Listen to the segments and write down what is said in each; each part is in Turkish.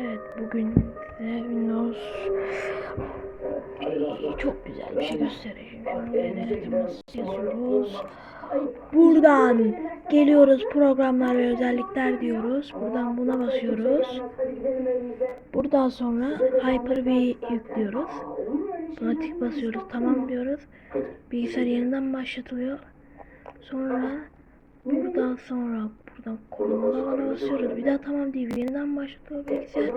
Evet bugün size Windows çok güzel bir şey göstereceğim. Yazıyoruz. Buradan geliyoruz programlar ve özellikler diyoruz. Buradan buna basıyoruz. Buradan sonra Hyper-V yüklüyoruz. Buna tik basıyoruz. Tamam diyoruz. Bilgisayar yeniden başlatılıyor. Sonra buradan sonra buradan bana basıyoruz. Bir daha tamam deyip yeniden başlatıyor bilgisayar.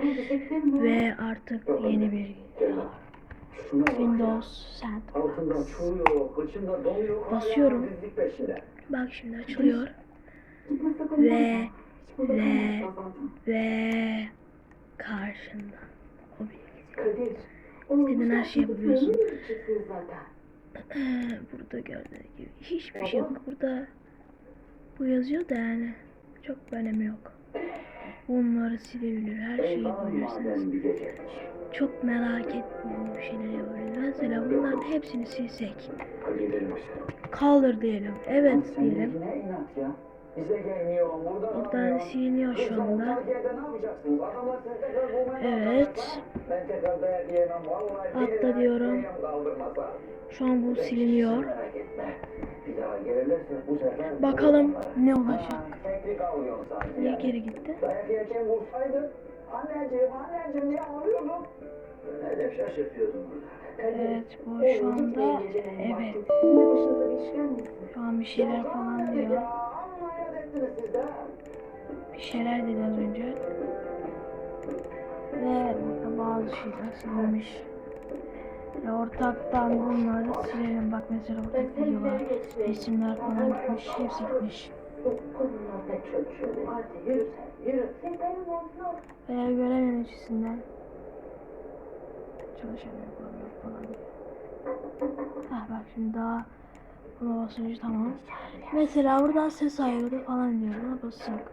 Ve artık yeni bir Windows Sandbox. Basıyorum. Bak şimdi açılıyor. Ve ve ve karşında o bilgisayar. İstediğin her şeyi yapabiliyorsun. Burada gördüğünüz gibi hiçbir şey yok. Burada bu yazıyor da yani çok bir önemi yok. Bunları silebilir, her şeyi gece. Çok merak ettiğim bir şeyler yapabiliriz. Mesela bunların hepsini silsek. Kaldır diyelim. Evet diyelim. Bize gelmiyor, burada Buradan siliniyor şu anda. Evet. Atla diyorum. Şu an bu siliniyor. Bakalım ne olacak. Niye yani. geri gitti? Dayak yerken vursaydın. Anneciğim, anneciğim diye ağlıyordun. Hedef şaşırtıyordun burada. Evet bu şu anda evet. Şu an bir şeyler falan diyor. Bir şeyler dedi az önce. Ve burada bazı şeyler silinmiş. Ve ortaktan bunları silelim. Bak mesela burada videolar, resimler falan gitmiş. Hepsi gitmiş. Konularda çocuğu. Hadi yürü sen yürü. Sen benim olsun. Veya görev yöneticisinden çalışan yapılamıyor falan diye. Hah bak şimdi daha buna basınca tamam. Mesela buradan ses ayarı falan diyor. Buna basacak.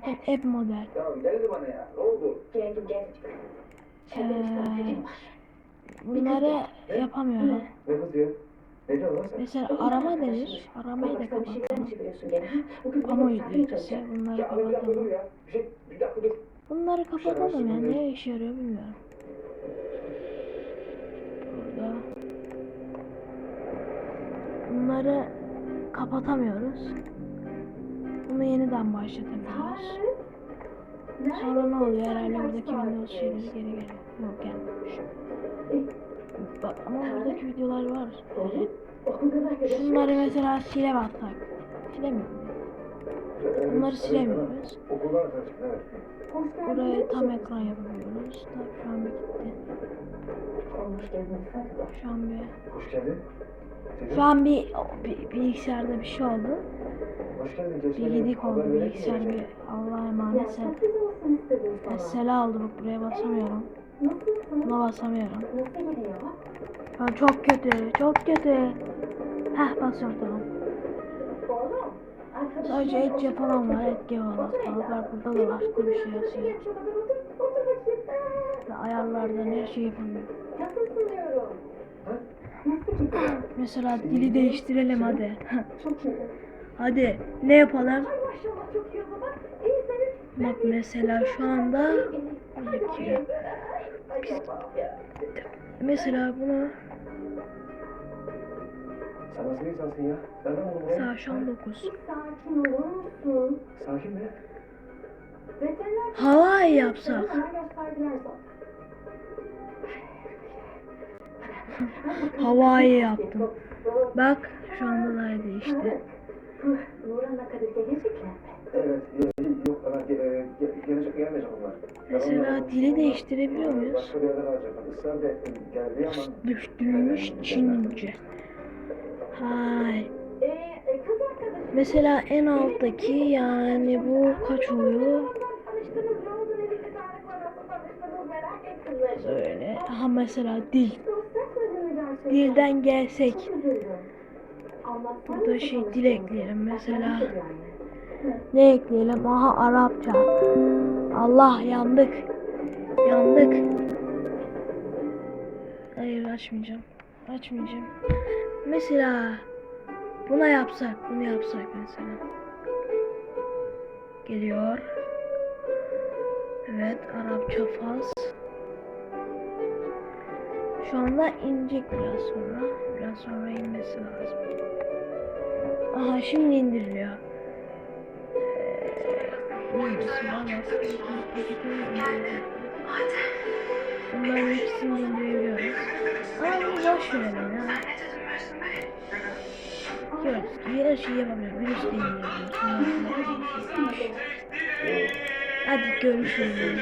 Hep, hep model. Ya geldi bana ya. Ne oldu? geldim geldim. Ee. Bunları yapamıyorum. Ne kızıyor? Mesela arama denir. Aramayı da kapatalım. misafirim yükleyicisi. kalacak. Bunları kapatalım. şey. Bunları kapatalım ya. Ne işe yarıyor bilmiyorum. Burada. Bunları kapatamıyoruz. Bunu yeniden başlatamıyoruz. Sonra ne oluyor? Herhalde buradaki Windows şeyleri geri geliyor. Yok gelmemiş. Bak ama buradaki videolar var. Şunları mesela silemezsek. Silemiyorum. Bunları silemiyoruz. Buraya tam ekran yapabiliyoruz. Tabii şu an bir gitti. Şu an bir Hoş geldin. şu an bir, bir bilgisayarda bir şey oldu. Bir gidik oldu bilgisayar bir Allah'a emanet. Sel, sürpriz olsun istedim sana. sel aldı bak buraya basamıyorum. Buna basamıyorum. An çok kötü, çok kötü. Heh basıyorum Sadece et yapılan var, et. Otur Balıklar burada da. Bak, Bir şey yazıyor. Ve ayarlardan her şey yapamıyor. Mesela dili değiştirelim hadi. Hadi ne yapalım? Bak mesela şu anda iki. Mesela Sen insansın ya? Nereden buldun bunu? saat şu an 9. Sakin olur musun? Sakin mi? Veteriner Havai yapsak. Havai yaptım. Bak şu anda da değişti. Nuran'la Kadir gelecekler mi? Evet. e, Yok ama ge- e, ge- gelecek gelmeyecek onlar. Mesela dili değiştirebiliyor muyuz? Başka bir yerde kalacaklar. Israr da. Geldi ama Düştürülmüş Çince. Hay. Ee, e, kız arkadaşım. Mesela en alttaki yani bu kaç oluyor? Böyle. Ha mesela dil. Dilden gelsek. Burada şey dil tanıştınız? ekleyelim mesela. Ne ekleyelim? Aha Arapça. Allah yandık. Yandık. Hayır açmayacağım. Açmayacağım. Mesela buna yapsak, bunu yapsak mesela. Geliyor. Evet, Arapça faz. Şu anda inecek biraz sonra. Biraz sonra inmesi lazım. Aha şimdi indiriliyor. Bunların ikisini de indirebiliyoruz. Ama bunu boş verelim ya. Gördüğünüz gibi her şeyi yapabiliyoruz. Virüs de. Hadi görüşürüz.